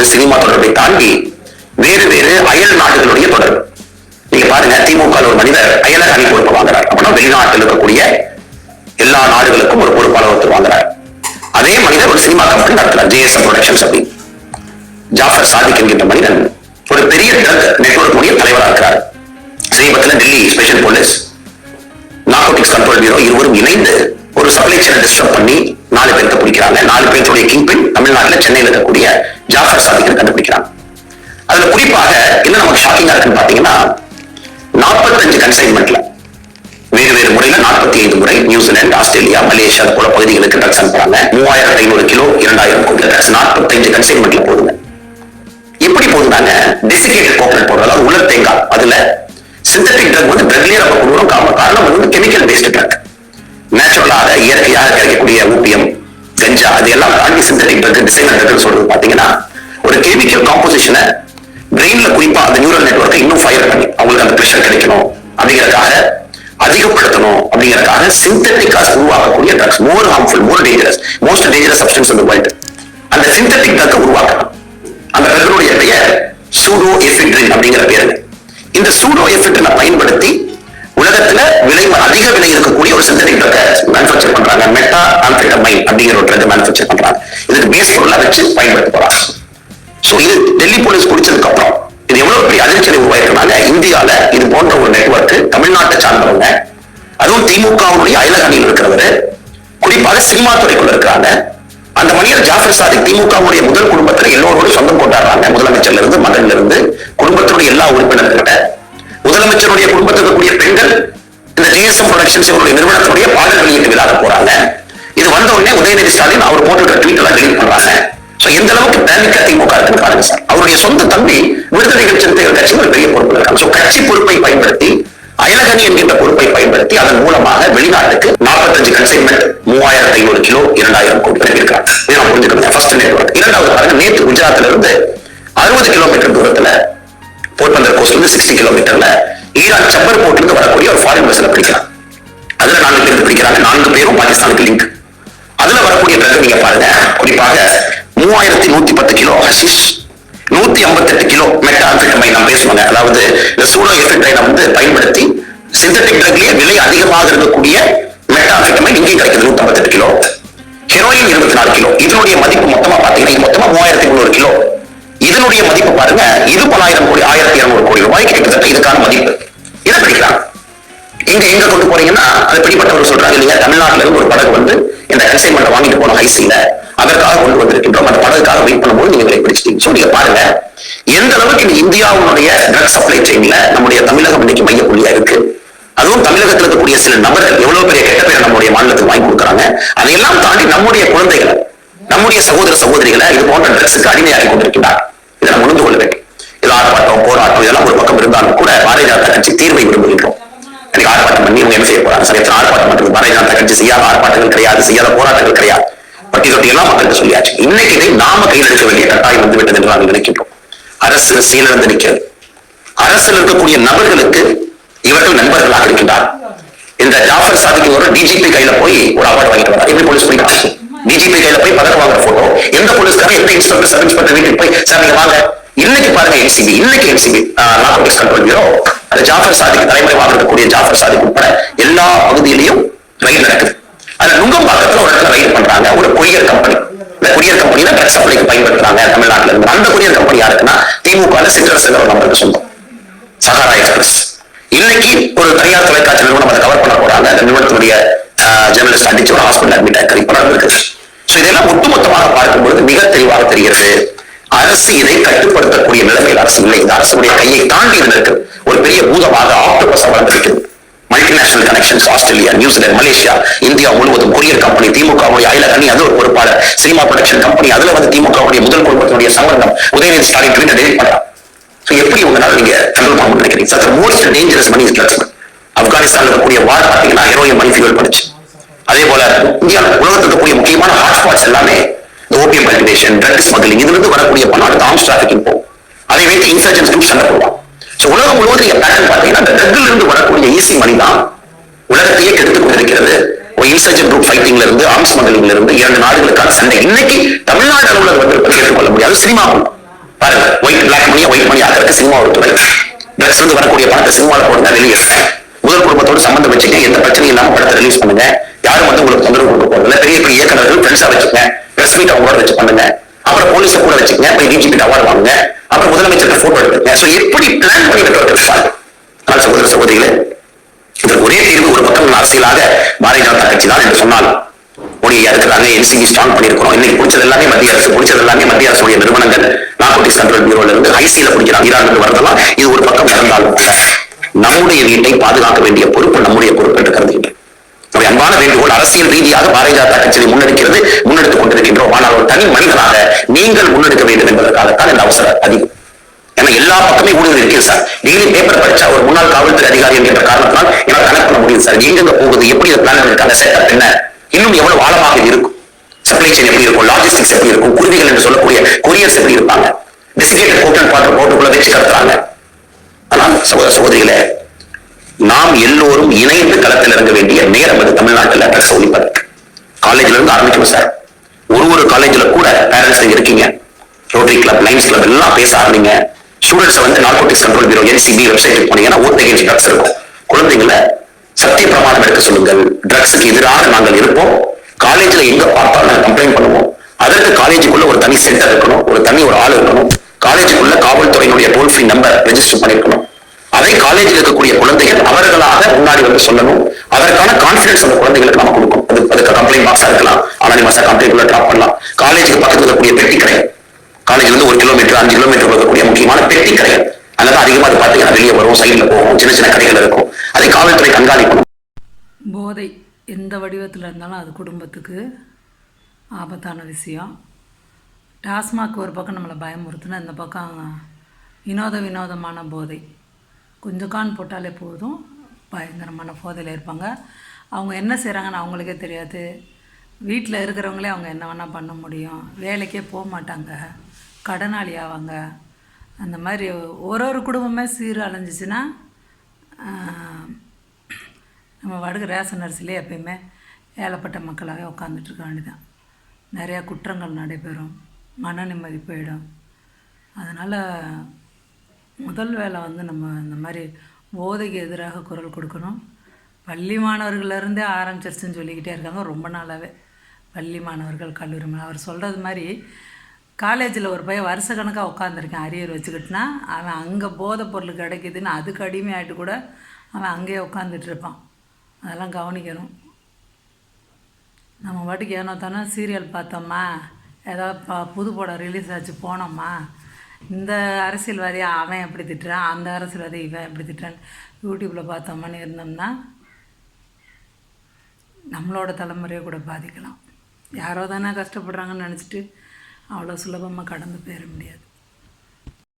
தொடர்பு சினிமா தொடர்பை தாண்டி வேறு வேறு அயல் நாடுகளுடைய தொடர்பு. நீங்க பாருங்க திமுக ஒரு மனிதர் அயலர் அணி பொறுப்பு வாங்குறார். அப்படின்னா வெளிநாட்டில் இருக்கக்கூடிய எல்லா நாடுகளுக்கும் ஒரு பொறுப்பாளர் ஒருத்தர் வாங்குறார். அதே மனிதர் ஒரு சினிமா கம்பெனி நடத்துறார் ஜேஎஸ்எம் ப்ரொடக்ஷன்ஸ் அப்படின்னு ஜாஃபர் சாதிக் என்கின்ற மனிதன் ஒரு பெரிய ட்ரக் நெட்வொர்க் உடைய தலைவராக இருக்கிறார். சமீபத்தில் Delhi special police narcotics control bureau இருவரும் இணைந்து ஒரு சப்ளை செயினை டிஸ்டர்ப் பண்ணி தமிழ்நாட்டில் சென்னையில் இருக்கக்கூடிய ஜாஃபர் சாதிக்கை கண்டுபிடிக்கிறாங்க. அதுல குறிப்பாக என்ன நமக்கு ஷாக்கிங்கா இருக்குன்னு பாத்தீங்கன்னா நாற்பத்தஞ்சு கன்சைன்மெண்ட்ல வேறு வேறு முறையில நாற்பத்தி ஐந்து முறை நியூசிலாந்து ஆஸ்திரேலியா மலேசியா போல பகுதிகளுக்கு ட்ரக்ஸ் அனுப்புறாங்க. மூவாயிரத்தி ஐநூறு கிலோ இரண்டாயிரம் கோடி ட்ரக்ஸ் நாற்பத்தஞ்சு கன்சைன்மெண்ட்ல போடுங்க எப்படி போகுதாங்க டெசிகேட்டட் கோகனட் பவுடர் அதாவது உலர் தேங்காய். அதுல சிந்தட்டிக் ட்ரக் வந்து ட்ரக்லயே நம்ம கொடூரம் காரணம் காரணம் வந்து கெமிக்கல் பேஸ்ட் ட்ரக் நேச்சுரலாக இயற்கையாக கிடைக்கக்கூடிய ஊப்பியம் கஞ்சா அது எல்லாம் தாண்டி சிந்தட்டிக் ட்ரக் டிசைனர் ட்ரக் சொல்றது பாத்தீங்கன்னா ஒரு கெமிக்கல் காம்போசிஷனை பிரெயின்ல குறிப்பா அந்த நியூரல் நெட்ஒர்க்கை இன்னும் ஃபயர் பண்ணி அவங்களுக்கு அந்த ப்ரெஷர் கிடைக்கணும் அப்படிங்கறதுக்காக அதிகப்படுத்தணும் அப்படிங்கறதுக்காக சிந்தட்டிக்கா உருவாக்கக்கூடிய drugs more harmful more dangerous most dangerous substance இந்த வேர்ல்டு அந்த சிந்தட்டிக் ட்ரக் உருவாக்கணும். அந்த ட்ரக்கினுடைய பெயர் சூடோ எஃபிட்ரின் அப்படிங்கிற பேரு. இந்த சூடோ எஃபிட்ரினை பயன்படுத்தி உலகத்துல விலை அதிக விலை இருக்கக்கூடிய ஒரு சிந்தட்டிக் ட்ரக் மேனுஃபேக்சர் பண்றாங்க. மெட்டா ஆம்பிட்டமைன் அப்படிங்கிற ஒரு ட்ரக் மேனுஃபேக்சர் பண்றாங்க. இதுக்கு பேஸ் பொருளா வச்சு பயன்படுத்த போறாங்க. ஸோ இது டெல்லி போலீஸ் பிடிச்சதுக்கு அப்புறம் இது எவ்வளவு பெரிய அதிர்ச்சியை உருவாயிருக்கிறாங்க இந்தியால இது போன்ற ஒரு நெட்ஒர்க் தமிழ்நாட்டை சார்ந்தவங்க அதுவும் திமுகவுடைய அயலக அணியில் இருக்கிறவரு குறிப்பாக சினிமா துறைக்குள்ள இருக்கிறாங்க. அந்த மனிதர் ஜாஃபர் சாதிக் திமுகவுடைய முதல் குடும்பத்துல எல்லோரோடும் சொந்தம் கொண்டாடுறாங்க. முதலமைச்சர்ல இருந்து மகன்ல இருந்து குடும்பத்தினுடைய எல்லா உறுப்பினர்கிட்ட முதலமைச்சருடைய குடும்பத்தில் இருக்கக்கூடிய பெண்கள் இந்த ஜிஎஸ்எம் ப்ரொடக்ஷன்ஸ் இவருடைய நிறுவனத்துடைய பாடல் வெளியீட்டு விழாக்க போறாங்க. இது வந்த உடனே உதயநிதி ஸ்டாலின் அவர் போட்டுக்கிற ட்வீட் எல்லாம் டெலிட் பண்றாங்க. சோ எந்த அளவுக்கு பேனிக்க திமுக இருக்குன்னு பாருங்க சார். அவருடைய சொந்த தம்பி விடுதலைகள் சிறுத்தைகள் கட்சியில் ஒரு பெரிய பொறுப்பு இருக்காங்க. சோ கட்சி பொறுப்பை பயன்படுத்தி அயலகனி என்கின்ற பொறுப்பை பயன்படுத்தி அதன் மூலமாக வெளிநாட்டுக்கு நாற்பத்தஞ்சு கன்சைன்மெண்ட் மூவாயிரத்தி ஐநூறு கிலோ இரண்டாயிரம் கோடி இருக்கிறாங்க இதை நான் புரிஞ்சுக்கணும். ஃபர்ஸ்ட் நெட்வொர்க் இரண்டாவது பாருங்க நேற்று குஜராத்ல இருந்து அறுபது கிலோமீட்டர் தூரத்துல போர்பந்தர் கோஸ்ட்ல இருந்து சிக்ஸ்டி கிலோமீட்டர்ல ஈரான் சப்பர் போர்ட்ல வரக்கூடிய ஒரு ஃபாரின் பஸ்ல பிடிக்கிறாங்க அதுல நான்கு பேர் பிடிக்கிறாங்க நான்கு பேரும் பாகிஸ்தானுக்கு லிங்க் அதுல வரக்கூடிய ட்ரக் நீங்க பாருங்க குறிப்பாக மூவாயிரத்தி நூத்தி பத்து கிலோ ஹசிஷ் நூத்தி ஐம்பத்தெட்டு கிலோ மெட்டாம்பிட்டமைன் நான் பேசுவாங்க. அதாவது இந்த சூடோ எஃபெக்டைனை வந்து பயன்படுத்தி சிந்தட்டிக் ட்ரக்லயே விலை அதிகமாக இருக்கக்கூடிய மெட்டாம்பிட்டமைன் இங்கேயும் கிடைக்குது நூத்தி ஐம்பத்தெட்டு கிலோ. ஹெரோயின் இருபத்தி நாலு கிலோ. இதனுடைய மதிப்பு மொத்தமா பாத்தீங்கன்னா மொத்தமா மூவாயிரத்தி முந்நூறு கிலோ. இதனுடைய மதிப்பு பாருங்க இது பலாயிரம் கோடி ஆயிரத்தி இருநூறு கோடி ரூபாய் கிட்டத்தட்ட இதுக்கான மதிப்பு. எங்க எங்க கொண்டு போறீங்கன்னா அது பிடிப்பட்டவர் சொல்றாங்க இல்லையா? தமிழ்நாட்டுல இருந்து ஒரு படகு வந்து இந்த கன்சைன்மெண்ட் வாங்கிட்டு போன ஐசியில அதற்காக கொண்டு வந்திருக்கின்றோம். அந்த படகுக்காக வெயிட் பண்ணும்போது நீங்க விலை பிடிச்சிட்டீங்க. சோ நீங்க பாருங்க எந்த அளவுக்கு இந்த இந்தியாவுடைய ட்ரக் சப்ளை செயின்ல நம்முடைய தமிழகம் இன்னைக்கு மையப்புள்ளியா இருக்கு? அதுவும் தமிழகத்தில் இருக்கக்கூடிய சில நபர்கள் எவ்வளவு பெரிய கெட்ட பேரை நம்முடைய மாநிலத்துக்கு வாங்கி கொடுக்குறாங்க? அதையெல்லாம் தாண்டி நம்முடைய குழந்தைகளை நம்முடைய சகோதர சகோதரிகளை இது போன்ற ட்ரக்ஸுக்கு அடிமையாகி கொண்டிருக்கிறார் இதை நம்ம உணர்ந்து கொள்ள வேண்டும். இது ஆர்ப்பாட்டம் போராட்டம் இதெல்லாம் ஒரு பக்கம் இருந்தாலும் கூட பாரதிய ஜனதா கட்சி தீர்வை விரும்புகின்றோம். எனக்கு ஆர்ப்பாட்டம் பண்ணி இவங்க என்ன செய்ய போறாங்க? சரி ஆர்ப்பாட்டம் பண்றது பாரதிய ஜனதா கட்சி செய்யாத ஆர்ப்பாட்டங்கள் கிடையாது செய்யாத போராட்டங்கள் கிடையாது. பட்டி தொட்டி எல்லாம் மக்களுக்கு சொல்லியாச்சு. இன்னைக்கு இதை நாம கையில் எடுக்க வேண்டிய கட்டாயம் வந்து விட்டது என்று நாங்கள் நினைக்கின்றோம். அரசு சீனிழந்து நிற்கிறது. அரசில் இருக்கக்கூடிய நபர்களுக்கு இவர்கள் நண்பர்களாக இருக்கின்றார் இந்த ஜாஃபர் சாதிக்கு ஒரு டிஜிபி கையில போய் ஒரு அவார்டு வாங்கிட்டு வரார் எப்படி போலீஸ் பிடிக்கிறாங்க டிஜிபி கையில போய் பதக்கம் வாங்குற போட்டோ எந்த போலீஸ்காரன் எந்த இன்ஸ்பெக்டர் சப் இன்ஸ்பெக்டர் வீட்டுக்கு போய் சார் நீங்க வாங்க. இன்னைக்கு பாருங்க என்சிபி இன்னைக்கு என்சிபி நார்கோட்டிக்ஸ் கண்ட்ரோல் பியூரோ அந்த ஜாஃபர் சாதிக்கு தலைமுறைவாக இருக்கக்கூடிய ஜாஃபர் சாதிக்கு உட்பட எல்லா பகுதியிலையும் ரயில் நடக்குது. அதுல நுங்கம்பாக்கத்துல ஒரு இடத்துல ரயில் பண்றாங்க ஒரு கொரியர் கம்பெனி இந்த கொரியர் கம்பெனில ட்ரக் சப்ளைக்கு பயன்படுத்துறாங்க தமிழ்நாட்டுல இருந்து. அந்த கொரியர் கம்பெனி யாருக்குன்னா திமுக சிற்றரசுங்கிற ஒரு நம்பருக்கு சொந்தம். சஹாரா எக்ஸ்பிரஸ் இன்னைக்கு ஒரு தனியார் தொலைக்காட்சி நிறுவனம் அதை கவர் பண்ண போறாங்க. அந்த நிறுவனத்தினுடைய ஜெர்னலிஸ்ட் அடிச்சு ஒரு ஹாஸ்பிட்டல் அட்மிட் ஆகி இப்ப நடந்திருக்கு ஸோ இதெல்லாம் ஒட்டுமொத்தமாக பார்க்கும்பொழுது மிக தெளிவாக தெரிகிறது. அரசு இதை கட்டுப்படுத்தக்கூடிய நிலைமையில் அரசு இல்லை. இந்த அரசுடைய கையை தாண்டி இருந்திருக்கு ஒரு பெரிய பூதமாக ஆக்டோபஸ் வளர்ந்திருக்கிறது multinational connections Australia New Zealand Malaysia India முழுவதும் கொரியர் கம்பெனி திமுகவுடைய அயல அது ஒரு பொறுப்பாளர் சினிமா ப்ரொடக்ஷன் கம்பெனி அதுல வந்து திமுகவுடைய முதல் குடும்பத்தினுடைய சம்பந்தம் உதயநிதி ஸ்டாலின் ட்வீட்டை டெலிட் பண்றான் எப்படி உங்களால நீங்க கண்ட்ரோல் பண்ண நினைக்கிறீங்க? Sir most dangerous money drugs Afghanistan இருக்கக்கூடிய வார் பார்த்தீங்கன்னா ஹெரோயின் மணி ஃபியூல் பண்ணுச்சு. அதே போல இந்தியா உலகத்தில் இருக்கக்கூடிய முக்கியமான ஹாட்ஸ்பாட்ஸ் எல்லாமே ஓபியம் கல்டிவேஷன் ட்ரக் ஸ்மக்லிங் இதுல இருந்து வரக்கூடிய பணம் அடுத்த ஆர்ம்ஸ் டிராஃபிக்கிங் போகும். அதை வைத்து இன்சர்ஜன்ஸ் குரூப் சண்டை போடுவான் ஸோ உலகம் முழுவதும் நீங்க பேட்டர்ன் பாத்தீங்கன்னா அந்த ட்ரக்ல இருந்து வரக்கூடிய ஈஸி மணி தான் உலகத்தையே கெடுத்துக் கொண்டிருக்கிறது. ஒரு இன்சர்ஜன் குரூப் ஃபைட்டிங்ல இருந்து ஆர்ம்ஸ் ஸ்மக்லிங்ல இருந்து இரண்டு நாடுகளுக்கான சண்டை. இன்னைக்கு தமிழ்நாடு அளவுல அது வந்து ஏற்றுக்கொள்ள முடியாது. சினிமா பாருங்க ஒயிட் பிளாக் மணியை ஒயிட் மணி ஆக்கிறதுக்கு சினிமா ஒரு துறை. ட்ரக்ஸ் வந்து வரக்கூடிய பணத்தை சினிமாவில் போடுங்க வெளியிடுங்க முதல் குடும்பத்தோடு சம்பந்தம் வச்சுக்க எந்த பிரச்சனையும் இல்லாமல் படத்தை ரிலீஸ் பண்ணுங்க. யாரும் வந்து உங்களுக்கு தொந்தரவு கொடுக்க போறதுல பெரிய பெரிய இயக்குநர்கள் ஃப்ரெண்ட்ஸாக வச்சுக்கேன் பிரஸ் மீட் வச்சு பண்ணுங்க. அப்புறம் போலீஸை கூட வச்சுக்கங்க. போய் டிஜிபி அவார்டு வாங்குங்க. அப்புறம் முதலமைச்சர் போட்டோ எடுத்துங்க ஸோ எப்படி பிளான் பண்ணி வெட்டுவாங்க ஆனால் சகோதர சகோதரிகளே இதற்கு ஒரே தீர்வு ஒரு பக்கம் அரசியலாக பாரதிய ஜனதா கட்சி தான் என்று சொன்னால் மோடியா இருக்கிறாங்க என்சிபி ஸ்ட்ராங் பண்ணிருக்கிறோம் இன்னைக்கு பிடிச்சது எல்லாமே மத்திய அரசு பிடிச்சது எல்லாமே மத்திய அரசுடைய நிறுவனங்கள். நார்கோட்டிக்ஸ் கண்ட்ரோல் பியூரோல இருந்து ஐசியில பிடிக்கிறாங்க ஈரான் வரதெல்லாம் இது ஒரு பக்கம் நடந்தாலும் நம்முடைய வீட்டை பாதுகாக்க வேண்டிய பொறுப்பு நம்முடைய பொறுப்பு என்று கருதுகின்றேன் அன்பான வேண்டுகோள் அரசியல் ரீதியாக பாரதிய ஜனதா கட்சியை முன்னெடுக்கிறது முன்னெடுத்துக் கொண்டிருக்கின்றோம். ஆனால் ஒரு தனி மனிதனாக நீங்கள் முன்னெடுக்க வேண்டும் என்பதற்காகத்தான் இந்த அவசர அதிகம் ஏன்னா எல்லா பக்கமே ஊடுருவி இருக்குது சார். டெய்லி பேப்பர் படிச்சா ஒரு முன்னாள் காவல்துறை அதிகாரி என்கின்ற காரணத்தினால் என்னால் கனெக்ட் பண்ண முடியும் சார். எங்கெங்க போகுது எப்படி இந்த பிளான் இருக்காங்க செட்டப் என்ன? இன்னும் எவ்வளவு ஆழமாக இருக்கும்? சப்ளை செயின் எப்படி இருக்கும்? லாஜிஸ்டிக்ஸ் எப்படி இருக்கும்? குருவிகள் என்று சொல்லக்கூடிய கொரியர்ஸ் எப்படி இருப்பாங்க? டெசிகேட்டட் கோட்டன் பாட்டு போட்டுக்குள்ள வச்சு கடத்துறாங்க ஆனால் சகோதர சகோதரிகளை நாம் எல்லோரும் இணைந்து களத்தில் இறங்க வேண்டிய நேரம் அது தமிழ்நாட்டில் ட்ரக்ஸ் ஒழிப்பதற்கு காலேஜ்ல இருந்து ஆரம்பிக்கணும் சார். ஒரு ஒரு காலேஜ்ல கூட பேரண்ட்ஸ் இருக்கீங்க. ரோட்டரி கிளப் லைன்ஸ் கிளப் எல்லாம் பேச ஆரம்பிங்க. ஸ்டூடெண்ட்ஸ் வந்து narcotics control bureau NCB website போனீங்கன்னா ஓட் அகேன்ஸ்ட் ட்ரக்ஸ் இருக்கும். குழந்தைங்கள சத்திய பிரமாணம் எடுக்க சொல்லுங்கள். ட்ரக்ஸுக்கு எதிராக நாங்கள் இருப்போம். காலேஜ்ல எங்க பார்த்தாலும் நாங்கள் கம்ப்ளைண்ட் பண்ணுவோம். அதற்கு காலேஜுக்குள்ள ஒரு தனி சென்டர் இருக்கணும். ஒரு தனி ஒரு ஆள் இருக்கணும். காலேஜுக்குள்ள காவல்துறையினுடைய டோல் ஃப்ரீ நம்பர் ரெஜிஸ்டர் பண்ணிருக்கணும். அதை காலேஜில் இருக்கக்கூடிய குழந்தைகள் அவர்களாக முன்னாடி வந்து சொல்லணும். அதற்கான கான்பிடன்ஸ் அந்த குழந்தைகளுக்கு நம்ம கொடுக்கும் அது அதுக்கு கம்ப்ளைண்ட் பாக்ஸா இருக்கலாம். அனானிமஸா கம்ப்ளைண்ட் உள்ள டிராப் பண்ணலாம். காலேஜுக்கு பக்கத்தில் இருக்கக்கூடிய பெட்டி கடை காலேஜ்ல இருந்து ஒரு கிலோமீட்டர் அஞ்சு கிலோமீட்டர் இருக்கக்கூடிய முக்கியமான பெட்டி கடை அங்கதான் அதிகமா அது பார்த்தீங்கன்னா வெளியே வரும் சைடுல போகும் சின்ன சின்ன கடைகள் இருக்கும். அதை காவல்துறை கண்காணிக்கணும். போதை எந்த வடிவத்தில் இருந்தாலும் அது குடும்பத்துக்கு ஆபத்தான விஷயம். டாஸ்மாக் ஒரு பக்கம் நம்மளை பயமுறுத்துனா இந்த பக்கம் வினோத வினோதமான போதை. கொஞ்சம் கான் போட்டாலே போதும். பயங்கரமான போதையில் இருப்பாங்க. அவங்க என்ன செய்கிறாங்கன்னு அவங்களுக்கே தெரியாது. வீட்டில் இருக்கிறவங்களே அவங்க என்ன வேணால் பண்ண முடியும். வேலைக்கே போக மாட்டாங்க. கடனாளி ஆவாங்க. அந்த மாதிரி ஒரு ஒரு குடும்பமே சீர் அலைஞ்சிச்சின்னா நம்ம வடுகு ரேஷன் அரிசிலே எப்பயுமே ஏழப்பட்ட மக்களாகவே உட்காந்துட்ருக்க வேண்டியதான் நிறையா குற்றங்கள் நடைபெறும். மன நிம்மதி போயிடும். அதனால் முதல் வேலை வந்து நம்ம இந்த மாதிரி போதைக்கு எதிராக குரல் கொடுக்கணும். பள்ளி மாணவர்கள்லேருந்தே ஆரம்பிச்சிருச்சுன்னு சொல்லிக்கிட்டே இருக்காங்க ரொம்ப நாளாகவே பள்ளி மாணவர்கள் கல்லூரி அவர் சொல்கிறது மாதிரி காலேஜில் ஒரு பையன் வருஷ கணக்காக உட்காந்துருக்கேன் அரியர் வச்சுக்கிட்டுனா. அவன் அங்கே போதைப் பொருள் கிடைக்குதுன்னு அதுக்கு அடிமையாயிட்டு கூட அவன் அங்கேயே உட்காந்துட்டு இருப்பான் அதெல்லாம் கவனிக்கணும். நம்ம பாட்டுக்கு ஏனோ தானே சீரியல் பார்த்தோமா ஏதாவது ப புது படம் ரிலீஸ் ஆச்சு போனோமா இந்த அரசியல்வாதியை அவன் எப்படி திட்டுறான் அந்த அரசியல்வாதி இவன் எப்படி திட்டுறான்? யூடியூப்பில் பார்த்தோம்னு இருந்தோம்னா நம்மளோட தலைமுறையை கூட பாதிக்கலாம். யாரோ தானே கஷ்டப்படுறாங்கன்னு நினச்சிட்டு அவ்வளோ சுலபமாக கடந்து போயிட முடியாது.